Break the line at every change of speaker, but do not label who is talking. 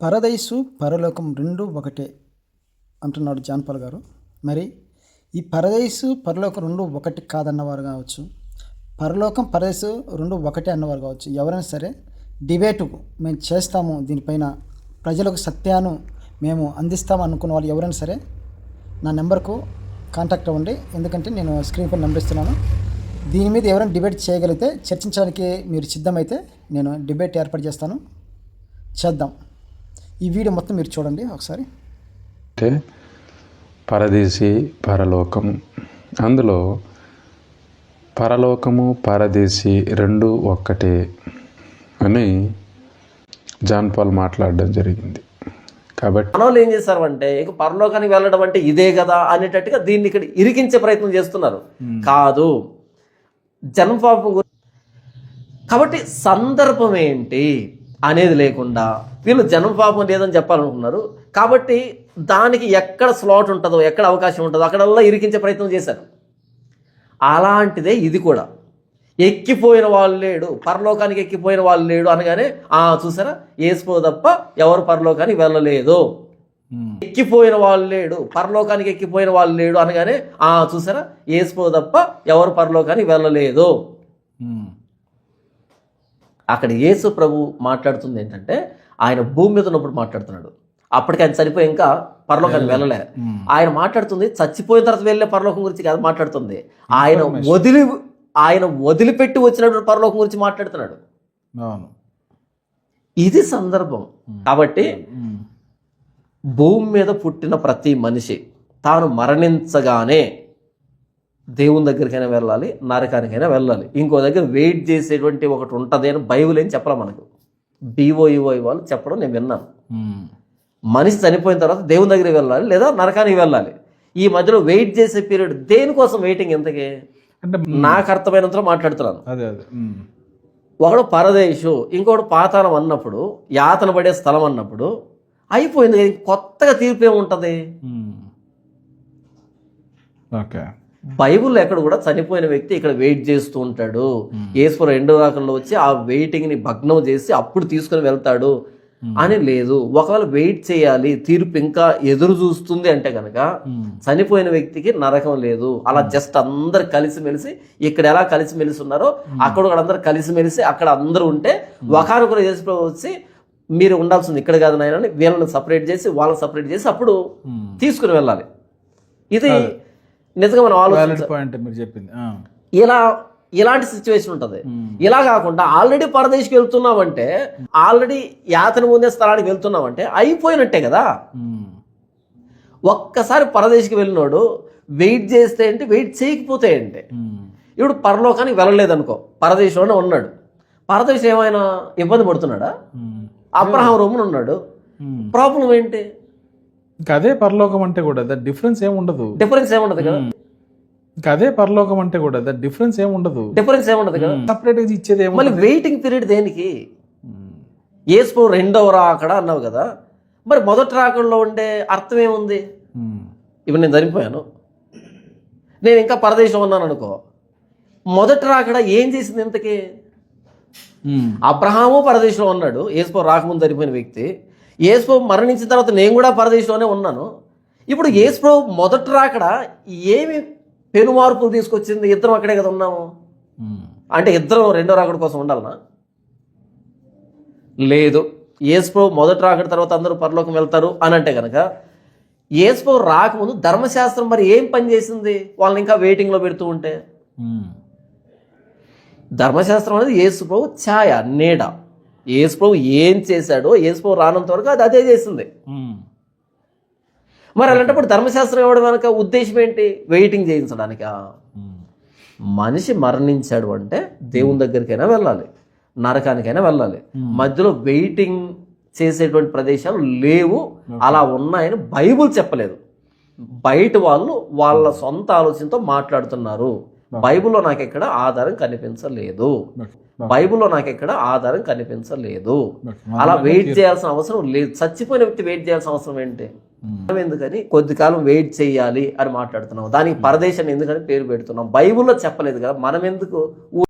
పరదైసు పరలోకం రెండు ఒకటే అంటున్నాడు జాన్పాల్ గారు. మరి ఈ పరదైసు పరలోకం రెండు ఒకటి కాదన్నవారు కావచ్చు. పరలోకం పరదేశు రెండు ఒకటే అన్నవారు కావచ్చు. ఎవరైనా సరే డిబేటుకు మేము చేస్తాము దీనిపైన ప్రజలకు సత్యాను మేము అందిస్తాము అనుకున్న వాళ్ళు ఎవరైనా సరే నా నెంబర్కు కాంటాక్ట్ అవ్వండి. ఎందుకంటే నేను స్క్రీన్ పైన నెంబర్ ఇస్తున్నాను. దీని మీద ఎవరైనా డిబేట్ చేయగలిగితే చర్చించడానికి మీరు సిద్ధమైతే నేను డిబేట్ ఏర్పాటు చేస్తాను. చేద్దాం. ఈ వీడియో మొత్తం మీరు చూడండి ఒకసారి.
అంటే పరదేశి పరలోకం. అందులో పరలోకము పరదేశి రెండు ఒక్కటే అని జాన్ పాల్ మాట్లాడడం జరిగింది. కాబట్టి
మనోళ్ళు ఏం చేశారు అంటే ఇక పరలోకానికి వెళ్ళడం అంటే ఇదే కదా అనేటట్టుగా దీన్ని ఇక్కడ ఇరికించే ప్రయత్నం చేస్తున్నారు. కాదు. జన్మపాపం గురి- కాబట్టి సందర్భం ఏంటి అనేది లేకుండా వీళ్ళు జన్మపాపం లేదని చెప్పాలనుకున్నారు కాబట్టి దానికి ఎక్కడ స్లాట్ ఉంటుందో ఎక్కడ అవకాశం ఉంటుందో అక్కడల్లా ఇరికించే ప్రయత్నం చేశారు. అలాంటిదే ఇది కూడా. ఎక్కిపోయిన వాళ్ళు లేడు పరలోకానికి ఎక్కిపోయిన వాళ్ళు లేడు అనగానే ఆ చూసారా? ఏసుకో తప్ప ఎవరు పరలోకానికి వెళ్ళలేదు. ఎక్కిపోయిన వాళ్ళు లేడు పరలోకానికి ఎక్కిపోయిన వాళ్ళు లేడు అనగానే ఆ చూసారా? ఏసుకో తప్ప ఎవరు పరలోకానికి వెళ్ళలేదు. అక్కడ యేసు ప్రభు మాట్లాడుతుంది ఏంటంటే ఆయన భూమి మీద ఉన్నప్పుడు మాట్లాడుతున్నాడు. అప్పటికి ఆయన చనిపోయి ఇంకా పరలోకానికి వెళ్ళలే. ఆయన మాట్లాడుతుంది చచ్చిపోయిన తర్వాత వెళ్ళే పరలోకం గురించి కాదు మాట్లాడుతుంది. ఆయన వదిలి ఆయన వదిలిపెట్టి వచ్చినటువంటి పరలోకం గురించి మాట్లాడుతున్నాడు. ఇది సందర్భం. కాబట్టి భూమి మీద పుట్టిన ప్రతి మనిషి తాను మరణించగానే దేవుని దగ్గరికైనా వెళ్ళాలి నరకానికైనా వెళ్ళాలి. ఇంకో దగ్గర వెయిట్ చేసేటువంటి ఒకటి ఉంటుంది అని బైబుల్ ఏం చెప్పాలి మనకు? బీఓఈఓ వాళ్ళు చెప్పడం నేను విన్నాను. మనిషి చనిపోయిన తర్వాత దేవుని దగ్గరికి వెళ్ళాలి లేదా నరకానికి వెళ్ళాలి. ఈ మధ్యలో వెయిట్ చేసే పీరియడ్ దేనికోసం వెయిటింగ్ ఎంతకి
అంటే
నాకు అర్థమైనంతలో మాట్లాడుతున్నాను.
అదే అదే.
ఒకడు పరదేశు ఇంకోటి పాతాళం అన్నప్పుడు యాతన పడే స్థలం అన్నప్పుడు అయిపోయింది. కొత్తగా తీర్పు ఏముంటుంది.
ఓకే.
బైబుల్లో ఎక్కడ కూడా చనిపోయిన వ్యక్తి ఇక్కడ వెయిట్ చేస్తూ ఉంటాడు. ఏసుకు రెండో రాకంలో వచ్చి ఆ వెయిటింగ్ని భగ్నం చేసి అప్పుడు తీసుకుని వెళ్తాడు. అని లేదు. ఒకవేళ వెయిట్ చేయాలి తీర్పు ఇంకా ఎదురు చూస్తుంది అంటే కనుక చనిపోయిన వ్యక్తికి నరకం లేదు. అలా జస్ట్ అందరు కలిసిమెలిసి ఇక్కడ ఎలా కలిసిమెలిసి ఉన్నారో అక్కడ కూడా అందరు కలిసిమెలిసి అక్కడ అందరూ ఉంటే ఒకరికొకరు ప్రభు వచ్చి మీరు ఉండాల్సింది ఇక్కడ కాదు నాయన అని వీళ్ళని సపరేట్ చేసి వాళ్ళని సపరేట్ చేసి అప్పుడు తీసుకుని వెళ్ళాలి. ఇది నిజంగా మనం
మీరు చెప్పింది.
ఇలా ఇలాంటి సిచ్యువేషన్ ఉంటుంది ఇలా కాకుండా ఆల్రెడీ పరదేశ్కి వెళ్తున్నామంటే ఆల్రెడీ యాతన పొందే స్థలానికి వెళ్తున్నామంటే అయిపోయినట్టే కదా
ఉమ్.
ఒక్కసారి పరదేశ్కి వెళ్ళినోడు వెయిట్ చేస్తే ఏంటి వెయిట్ చేయకపోతే ఏంటి
ఉమ్.
ఇప్పుడు పరలోకానికి వెళ్ళలేదు అనుకో పరదేశంలోనే ఉన్నాడు పరదేశం ఏమైనా ఇబ్బంది పడుతున్నాడా. అబ్రహాం రోమన్ ఉన్నాడు. ప్రాబ్లం ఏంటి
ఇంకా అదే పరలోకం అంటే కూడా ద డిఫరెన్స్ ఏమి ఉండదు.
డిఫరెన్స్ ఏముండదు కదా?
ఇంకా అదే పరలోకం అంటే కూడా ద డిఫరెన్స్ ఏమి ఉండదు.
డిఫరెన్స్ ఏముండదు కదా?
సపరేట్గా ఇచ్చేది ఏమి
మళ్ళీ వెయిటింగ్ పీరియడ్ దేనికి? ఏసుకో రెండవ రాకడ అన్నావు కదా? మరి మొదటి రాకడలో ఉండే అర్థం ఏముంది? ఇప్పుడు నేను చనిపోయాను. నేను ఇంకా పరదేశంలో ఉన్నాను అనుకో. మొదటి రాకడ ఏం చేసింది ఇంతకీ? అబ్రహాము పరదేశంలో ఉన్నాడు. ఏసుకో రాకముందు చనిపోయిన వ్యక్తి. ఏసుకో మరణించిన తర్వాత నేను కూడా పరదేశంలోనే ఉన్నాను. ఇప్పుడు ఏసుకో మొదటి రాకడ ఏమి పెను మార్పులు తీసుకొచ్చింది? ఇద్దరం అక్కడే కదా ఉన్నాము. అంటే ఇద్దరం రెండో రాకడ కోసం ఉండాలనా? లేదు. ఏసుప్రభు మొదటి రాకడ తర్వాత అందరూ పరలోకం వెళ్తారు అని అంటే కనుక ఏసుప్రభు రాకముందు ధర్మశాస్త్రం మరి ఏం పని చేసింది? వాళ్ళని ఇంకా వెయిటింగ్లో పెడుతూ ఉంటే. ధర్మశాస్త్రం అనేది యేసుప్రభు ఛాయ నీడ. యేసుప్రభు ఏం చేశాడో యేసుప్రభు రానంత వరకు అది అదే చేసింది మరి అలాంటప్పుడు ధర్మశాస్త్రం ఇవ్వడం వెనక ఉద్దేశం ఏంటి? వెయిటింగ్ చేయించడానికా. మనిషి మరణించాడు అంటే దేవుని దగ్గరికైనా వెళ్ళాలి నరకానికైనా వెళ్ళాలి. మధ్యలో వెయిటింగ్ చేసేటువంటి ప్రదేశాలు లేవు అలా ఉన్నాయని బైబుల్ చెప్పలేదు. బయట వాళ్ళు వాళ్ళ సొంత ఆలోచనతో మాట్లాడుతున్నారు. బైబిల్లో నాకు ఎక్కడ ఆధారం కనిపించలేదు. బైబిల్లో నాకు ఎక్కడ ఆధారం కనిపించలేదు. అలా వెయిట్ చేయాల్సిన అవసరం లేదు. చచ్చిపోయిన వ్యక్తి వెయిట్ చేయాల్సిన అవసరం ఏంటి? మనం ఎందుకని? కొద్ది కాలం వెయిట్ చేయాలి అని మాట్లాడుతున్నాం దానికి పరదేశాన్ని ఎందుకని పేరు పెడుతున్నాం. బైబిల్లో చెప్పలేదు కదా. మనం ఎందుకు